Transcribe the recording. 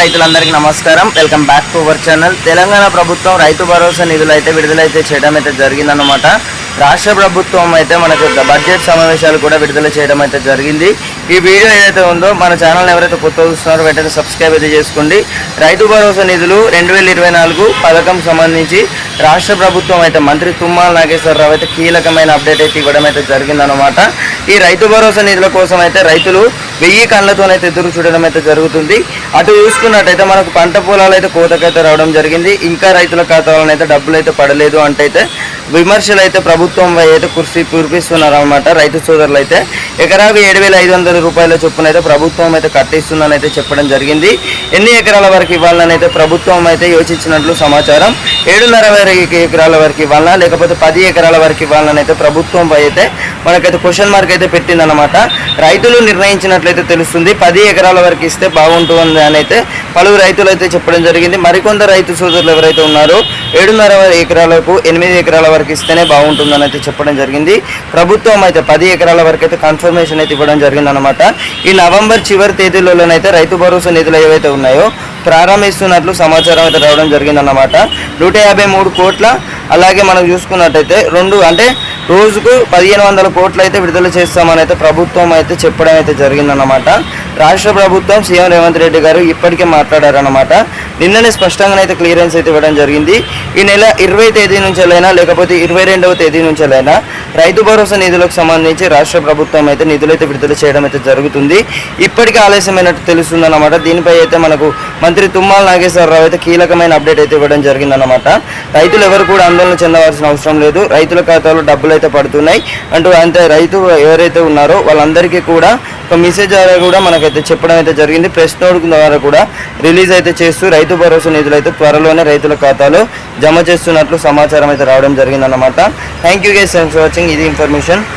రైతులందరికీ నమస్కారం. Welcome back to our channel Telangana ప్రభుత్వం రైతు భరోసా నిధులు అయితే విడుదలైతే చేయడం అయితే జరిగిందన్నమాట. రాష్ట్ర ప్రభుత్వం అయితే మనకు బడ్జెట్ సమావేశాలు కూడా విడుదల చేయడం అయితే జరిగింది. ఈ వీడియో ఏదైతే ఉందో మన ఛానల్ ఎవరైతే కొత్త చూస్తున్నారో వెంటనే సబ్స్క్రైబ్ అయితే చేసుకోండి. రైతు భరోసా నిధులు రెండు వేల ఇరవై నాలుగు పథకం సంబంధించి రాష్ట్ర ప్రభుత్వం అయితే మంత్రి తుమ్మల నాగేశ్వరరావు అయితే కీలకమైన అప్డేట్ అయితే ఇవ్వడం అయితే జరిగిందనమాట ఈ రైతు భరోసా నిధుల కోసం అయితే రైతులు వెయ్యి కళ్ళతోనైతే ఎదురు చూడడం అయితే జరుగుతుంది. అటు చూసుకున్నట్టయితే మనకు పంట పొలాలు అయితే కోతకైతే రావడం జరిగింది. ఇంకా రైతుల ఖాతాలను అయితే డబ్బులు అయితే పడలేదు అంటే అయితే విమర్శలు అయితే ప్రభుత్వం పై అయితే కుర్సీ కురిపిస్తున్నారు అనమాట రైతు సోదరులు అయితే ఎకరాకు ఏడు వేల ఐదు వందల రూపాయల చొప్పున అయితే ప్రభుత్వం అయితే కట్టిస్తుందని అయితే చెప్పడం జరిగింది. ఎన్ని ఎకరాల వరకు ఇవ్వాలని అయితే ప్రభుత్వం అయితే యోచించినట్లు సమాచారం. ఏడున్నర వరకు ఎకరాల వరకు ఇవ్వాలన్నా లేకపోతే పది ఎకరాల వరకు ఇవ్వాలని అయితే ప్రభుత్వం పై అయితే మనకైతే క్వశ్చన్ మార్క్ అయితే పెట్టిందన్నమాట. రైతులు నిర్ణయించినట్లయితే తెలుస్తుంది. పది ఎకరాల వరకు ఇస్తే బాగుంటుంది అని అయితే పలువురు రైతులు అయితే చెప్పడం జరిగింది. మరికొంత రైతు సోదరులు ఎవరైతే ఉన్నారో ఏడున్నర ఎకరాలకు ఎనిమిది ఎకరాల వరకు ఇస్తేనే బాగుంటుందని అయితే చెప్పడం జరిగింది. ప్రభుత్వం అయితే పది ఎకరాల వరకు అయితే కన్ఫర్మేషన్ అయితే ఇవ్వడం జరిగిందనమాట ఈ నవంబర్ చివరి తేదీలలోనైతే రైతు భరోసా నిధులు ఏవైతే ఉన్నాయో ప్రారంభిస్తున్నట్లు సమాచారం అయితే రావడం జరిగిందన్నమాట. నూట యాభై మూడు కోట్ల అలాగే మనం చూసుకున్నట్టయితే రెండు అంటే రోజుకు పదిహేను వందల కోట్లు అయితే విడుదల చేస్తామని అయితే ప్రభుత్వం అయితే చెప్పడం అయితే జరిగిందన్నమాట. రాష్ట్ర ప్రభుత్వం సీఎం రేవంత్ రెడ్డి గారు ఇప్పటికే మాట్లాడారన్నమాట. నిన్ననే స్పష్టంగా అయితే క్లియరెన్స్ అయితే ఇవ్వడం జరిగింది. ఈ నెల ఇరవై తేదీ నుంచెలైనా లేకపోతే ఇరవై రెండవ తేదీ నుంచెలైనా రైతు భరోసా నిధులకు సంబంధించి రాష్ట్ర ప్రభుత్వం అయితే నిధులు అయితే విడుదల చేయడం అయితే జరుగుతుంది. ఇప్పటికే ఆలస్యమైనట్టు తెలుస్తుందన్నమాట. దీనిపై అయితే మనకు మంత్రి తుమ్మల నాగేశ్వరరావు అయితే కీలకమైన అప్డేట్ అయితే ఇవ్వడం జరిగిందన్నమాట. రైతులు ఎవరు కూడా ఆందోళన చెందవలసిన అవసరం లేదు. రైతుల ఖాతాలో డబ్బులు అయితే పడుతున్నాయి. అంటూ అంతే రైతు ఎవరైతే ఉన్నారో వాళ్ళందరికీ కూడా ఒక మెసేజ్ ద్వారా కూడా మనకైతే చెప్పడం అయితే జరిగింది. ప్రెస్ నోట్ ద్వారా కూడా రిలీజ్ అయితే చేస్తూ రైతు భరోసా నిధులు అయితే త్వరలోనే రైతుల ఖాతాలో జమ చేస్తున్నట్లు సమాచారం అయితే రావడం జరిగిందన్నమాట. Thank you guys thanks for watching ఇది ఇన్ఫర్మేషన్